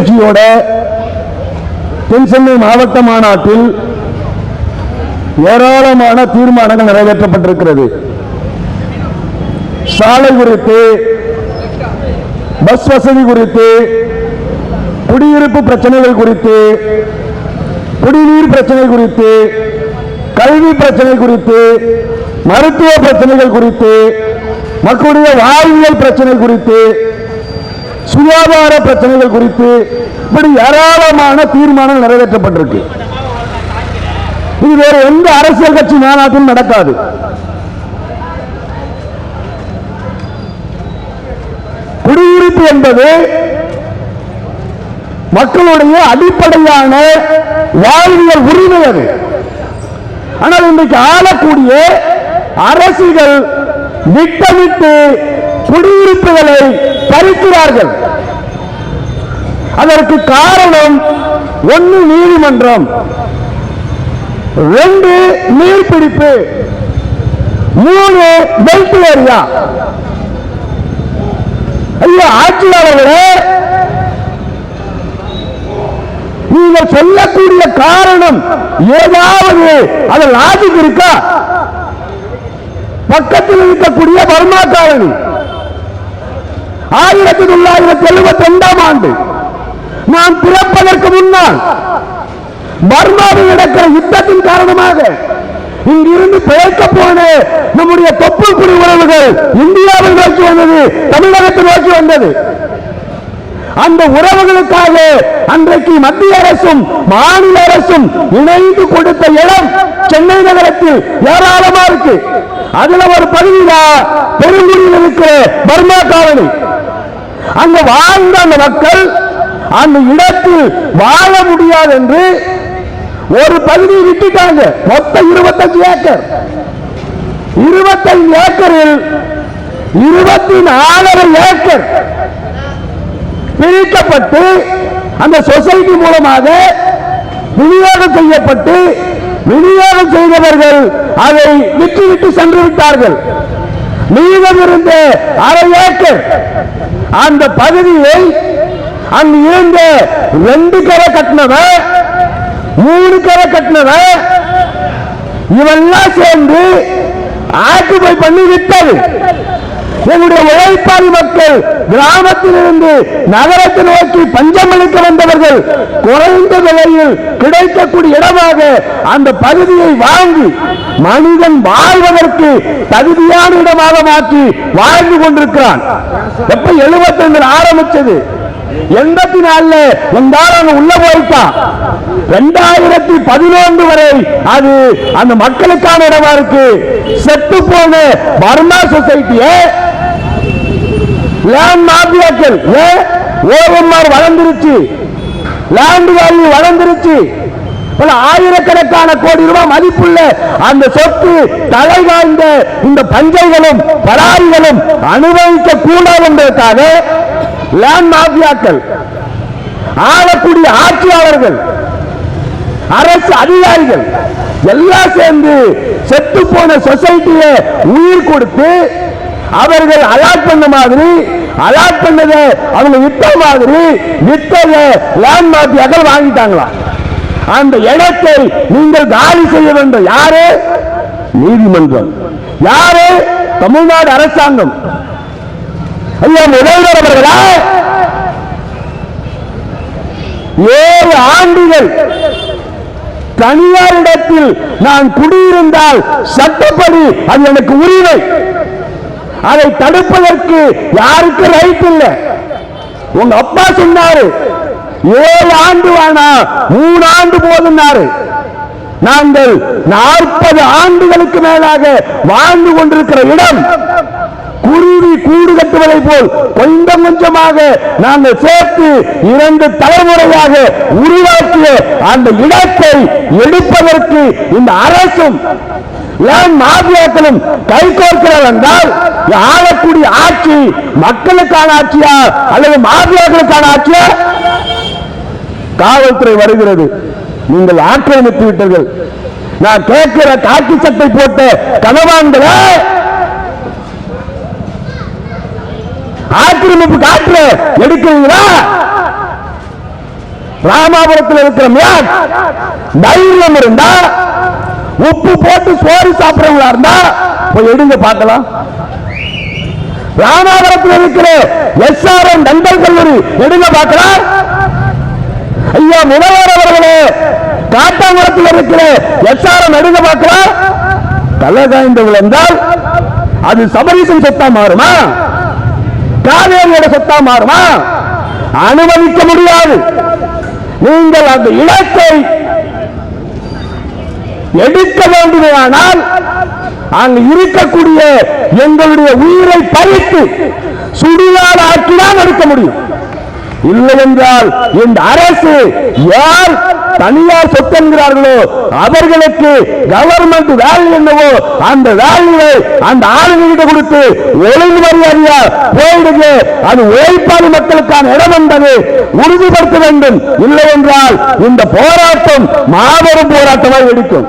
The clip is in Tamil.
கட்சியோட தென் சென்னை மாவட்ட மாநாட்டில் ஏராளமான தீர்மானங்கள் நிறைவேற்றப்பட்டிருக்கிறது. சாலை குறித்து பஸ் வசதி குறித்து குடியிருப்பு பிரச்சனைகள் குறித்து குடிநீர் பிரச்சனை குறித்து கல்வி பிரச்சனை குறித்து மருத்துவ பிரச்சனைகள் குறித்து மக்களுடைய வாழ்வியல் பிரச்சனை குறித்து சுகாதார பிரச்சனைகள் குறித்து இப்படி ஏராளமான தீர்மானம் நிறைவேற்றப்பட்டிருக்கு. இது வேற எந்த அரசியல் கட்சி மாநாட்டிலும் நடக்காது. குடியிருப்பு என்பது மக்களுடைய அடிப்படையான வாழ்வியல் உரிமை அது. ஆனால் இன்றைக்கு ஆளக்கூடிய அரசுகள் திட்டமிட்டு குடியிருப்புகளை பறிக்கிறார்கள். அதற்கு காரணம் ஒன்று நீதிமன்றம். ரெண்டு நீர்பிடிப்பு மூணு பெல்ட் ஏரியா ஐயா ஆட்சியாளர்களே நீங்கள் சொல்லக்கூடிய காரணம் ஏதாவது அதன் லாஜிக் இருக்கா? பக்கத்தில் இருக்கக்கூடிய பர்மா காலனி ஆயிரத்தி தொள்ளாயிரத்தி எழுபத்தி ரெண்டாம் ஆண்டு நான் பிறப்பதற்கு முன்னால் பர்மாவில் நடக்கிற யுத்தத்தின் காரணமாக இங்கிருந்து பிழைக்க போன நம்முடைய தொப்பு குடி உறவுகள் இந்தியாவை நோக்கி வந்தது தமிழகத்தை நோக்கி வந்தது. அந்த உறவுகளுக்காக அன்றைக்கு மத்திய அரசும் மாநில அரசும் இணைந்து கொடுத்த இடம் சென்னை நகரத்தில் ஏராளமா இருக்கு. அதுல ஒரு பகுதிதான் பெருங்குடியில் இருக்கிற பர்மா காலனி. அங்க வாழ்ந்த அந்த மக்கள் அந்த இடத்தில் வாழ முடியாது என்று ஒரு பகுதியை விட்டுட்டாங்க. மொத்த இருபத்தஞ்சு ஏக்கர். இருபத்தைந்து ஏக்கரில் இருபத்தி நாலரை ஏக்கர் பிரிக்கப்பட்டு அந்த சொசைட்டி மூலமாக விநியோகம் செய்யப்பட்டு விநியோகம் செய்தவர்கள் அதை விட்டுவிட்டு சென்று விட்டார்கள். மீதம் இருந்த அரை ஏக்கர். அந்த பகுதியை அங்கு இருந்த ரெண்டு கரை கட்டினவன் மூணு கரை கட்டினவன் இவெல்லாம் சேர்ந்து ஆக்குபை பண்ணி விட்டது. எங்களுடைய உழைப்பாளி மக்கள் கிராமத்தில் இருந்து நகரத்தை நோக்கி பஞ்சமளிக்க வந்தவர்கள் குறைந்த விலையில் கிடைக்கக்கூடிய இடமாக அந்த பகுதியை வாங்கி மனிதன் வாழ்வதற்கு தகுதியான இடமாக மாற்றி வாழ்ந்து கொண்டிருக்கிறான். எப்ப எழுபத்தி ரெண்டு ஆரம்பிச்சது? எண்பத்தி நாலுல எங்காலும் உள்ள போயிட்டான் ரெண்டாயிரத்தி பதினொன்று வரை அது அந்த மக்களுக்கான இடமா இருக்கு. செத்து போன பர்மா சொசைட்டியை லேண்ட் மாபியாக்கள் ஓஎம்ஆர் வளர்ந்துருச்சு. லேண்ட் வேல்யூ வளர்ந்துருச்சு. பல ஆயிரக்கணக்கான கோடி ரூபாய் மதிப்புள்ள அந்த சொத்து தலை வாய்ந்த இந்த பஞ்சைகளும் பராரிகளும் அனுபவிக்க கூடாது என்பதற்காக லேண்ட் மாபியாக்கள் ஆளக்கூடிய ஆட்சியாளர்கள் அரசு அதிகாரிகள் எல்லாம் சேர்ந்து செத்து போன சொசைட்டிய உயிர் கொடுத்து அவர்கள் அலாட் பண்ண மாதிரி அலாட் பண்ணத அவங்க விட்ட மாதிரி விட்டத லேண்ட் மாஃபியாக்கள் வாங்கிட்டாங்களா? அந்த இடத்தை நீங்கள் காலி செய்ய வேண்டும். யாரு? நீதிமன்றம். யாரு? தமிழ்நாடு அரசாங்கம். ஐயா முதல்வர் அவர்களா? ஏழு ஆண்டுகள் தனியாரிடத்தில் நான் குடியிருந்தால் சட்டப்படி அது எனக்கு உரிமை. அதை தடுப்பதற்கு யாருக்கு ரைட் இல்லை? உங்க அப்பா சொன்னாரு ஏழு ஆண்டு வேணா மூணு ஆண்டு போதுன்னாரு. நாங்கள் நாற்பது ஆண்டுகளுக்கு மேலாக வாழ்ந்து கொண்டிருக்கிற இடம் குருவி கூடு கட்டுவதை போல் கொஞ்சம் கொஞ்சமாக நாங்கள் சேர்த்து இரண்டு தலைமுறையாக உருவாக்கிய அந்த இடத்தை எடுப்பதற்கு இந்த அரசும் ஏன் மாபியாக்களும் கைகோர்க்கிறார் என்றால் ஆளக்கூடிய ஆட்சி மக்களுக்கான ஆட்சியா அல்லது மாபியாக்களுக்கான ஆட்சியா? காவல்துறை வருகிறது. நீங்கள் ஆக்கிரமித்து விட்டீர்கள். நான் கேட்கிற காக்கி சட்டை போட்ட கனவான்களை! ஆக்கிரமிப்பு காற்று எடுக்கிறீங்களா? ராமாபுரத்தில் இருக்கிற தைரியம் இருந்தா உப்பு போட்டு சோறு சாப்பிடுறவங்களா இருந்தா போய் எடுங்க பார்க்கலாம். ராமாபுரத்தில் இருக்கிற எஸ்ஆர்எம் டென்டல் கல்லூரி எடுங்க பார்க்கலாம். ஐயா முதல்வர் அவர்களே காட்டாங்குளத்தில் இருக்கிற எஸ்ஆர்எம் எடுங்க பார்க்கலாம். தலை காய்ந்து என்றால் அது சபரிசன் சொத்தா மாறுமா? காவேரியோட சொத்தா மாறுமா? அனுமதிக்க முடியாது. நீங்கள் அந்த இலக்கை எடுக்க வேண்டுமானால் அங்கு இருக்கக்கூடிய எங்களுடைய உயிரை பறித்து சுடுகாடு ஆக்கிதான் எடுக்க முடியும். இல்லை என்றால் இந்த அரசு யார் தனியார் சொத்து என்கிறார்களோ அவர்களுக்கு கவர்மெண்ட் வேல்யூ என்னவோ அந்த வேல்யூவை அந்த ஆளுநர்கிட்ட கொடுத்து ஒழுங்கு மரியாதையா போயிடுங்க. அது உழைப்பாளி மக்களுக்கான இடம் என்பது உறுதிப்படுத்த வேண்டும். இல்லை என்றால் இந்த போராட்டம் மாபெரும் போராட்டமாக வெடிக்கும்